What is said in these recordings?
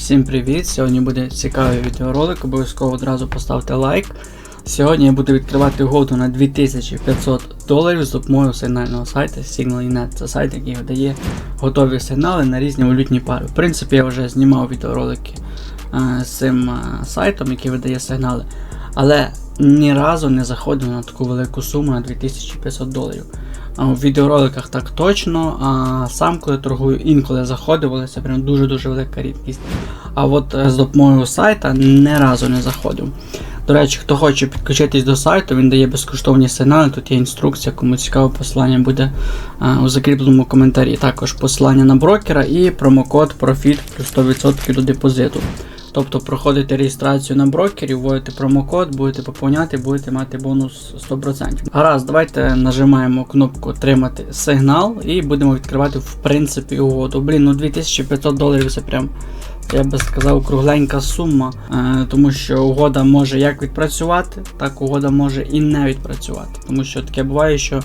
Всім привіт! Сьогодні буде цікавий відеоролик, обов'язково одразу поставте лайк. Сьогодні я буду відкривати угоду на 2500 доларів з допомогою сигнального сайту Signal.net. Це сайт, який видає готові сигнали на різні валютні пари. В принципі, я вже знімав відеоролики е, з цим е, сайтом, який видає сигнали. Але ні разу не заходив на таку велику суму на 2500 доларів. В відеороликах так точно, а сам коли торгую, інколи заходив, але це прям дуже-дуже велика рідкість. А от е, з допомогою сайта ні разу не заходив. До речі, хто хоче підключитись до сайту, він дає безкоштовні сигнали. Тут є інструкція, кому цікаво, посилання буде а, у закріпленому коментарі. Також посилання на брокера і промокод PROFIT плюс 100% до депозиту. Тобто проходите реєстрацію на брокері, вводите промокод, будете поповняти, будете мати бонус 100%. Гаразд, давайте нажимаємо кнопку Отримати сигнал і будемо відкривати в принципі угоду. Блін, ну 2500 доларів це прям. Я би сказав, кругленька сума, е, тому що угода може як відпрацювати, так угода може і не відпрацювати. Тому що таке буває, що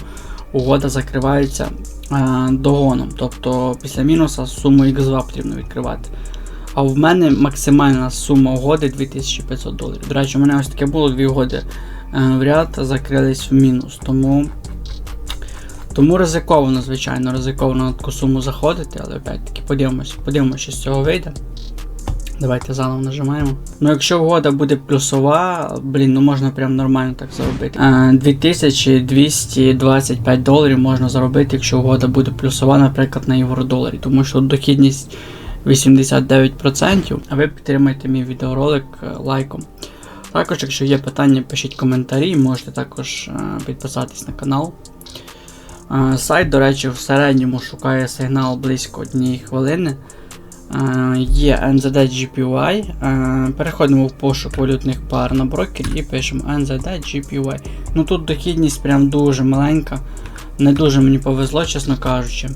угода закривається е, догоном. Тобто після мінуса суму X2 потрібно відкривати. А в мене максимальна сума угоди 2500 доларів. До речі, у мене ось таке було дві угоди е, в ряд закрились в мінус. Тому тому ризиковано, звичайно, ризиковано на таку суму заходити, але опять-таки подивимося, подивимося, що з цього вийде. Давайте заново нажимаємо. Ну, якщо угода буде плюсова, блін, ну можна прям нормально так заробити. Е, 2225 доларів можна заробити, якщо угода буде плюсова, наприклад, на євро-доларі. Тому що дохідність 89%, а ви підтримайте мій відеоролик е, лайком. Також, якщо є питання, пишіть коментарі, можете також е, підписатись на канал. Е, Сайт, до речі, в середньому шукає сигнал близько однієї хвилини. Є NZD GPY. Переходимо в пошук валютних пар на брокері і пишемо NZD GPY. Ну тут дохідність прям дуже маленька. Не дуже мені повезло, чесно кажучи.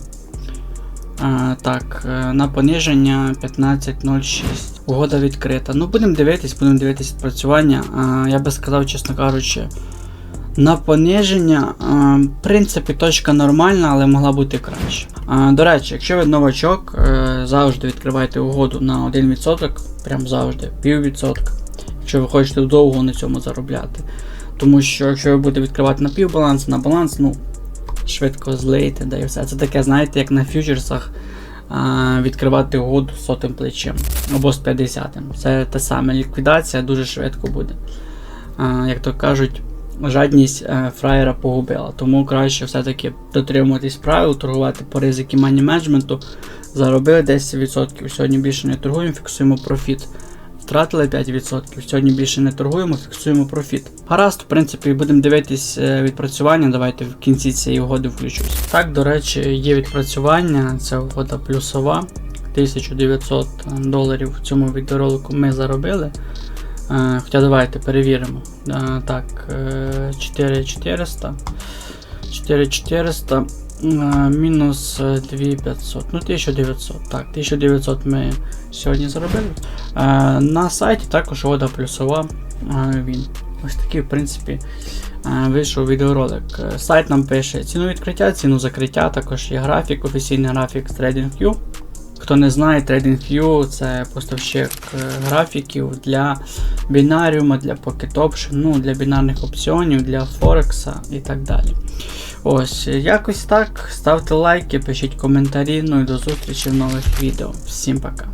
Так, е, на пониження 15.06. Угода відкрита. Ну, будемо дивитись, будемо дивитись відпрацювання. Я би сказав, чесно кажучи, на пониження, в принципі, точка нормальна, але могла бути краще. До речі, якщо ви новачок, е, завжди відкривайте угоду на 1%, прям завжди, піввідсотка. Якщо ви хочете довго на цьому заробляти. Тому що якщо ви будете відкривати на півбаланс, на баланс, ну швидко злити, да і все. Це таке, знаєте, як на фьючерсах відкривати угоду сотим плечем або з 50. Це те саме ліквідація дуже швидко буде. Як то кажуть, жадність е, фраєра погубила. Тому краще все-таки дотримуватись правил, торгувати по ризики мані менеджменту. Заробили 10%. Сьогодні більше не торгуємо, фіксуємо профіт. Втратили 5%. Сьогодні більше не торгуємо, фіксуємо профіт. Гаразд, в принципі, будемо дивитись е, відпрацювання. Давайте в кінці цієї угоди включусь. Так, до речі, є відпрацювання, це угода плюсова. 1900 доларів в цьому відеоролику ми заробили. Е, хоча давайте перевіримо. Е, так, 4400. 4400. Мінус 2500. Ну, 1900. Так, 1900 ми сьогодні заробили. На сайті також вода плюсова. Він. Ось такий, в принципі, вийшов відеоролик. Сайт нам пише ціну відкриття, ціну закриття, також є графік, офіційний графік з TradingView. Хто не знає, TradingView це поставщик графіків для бінаріума, для Pocket Option, ну, для бінарних опціонів, для Форекса і так далі. Ось, якось так. Ставте лайки, пишіть коментарі, ну і до зустрічі в нових відео. Всім пока.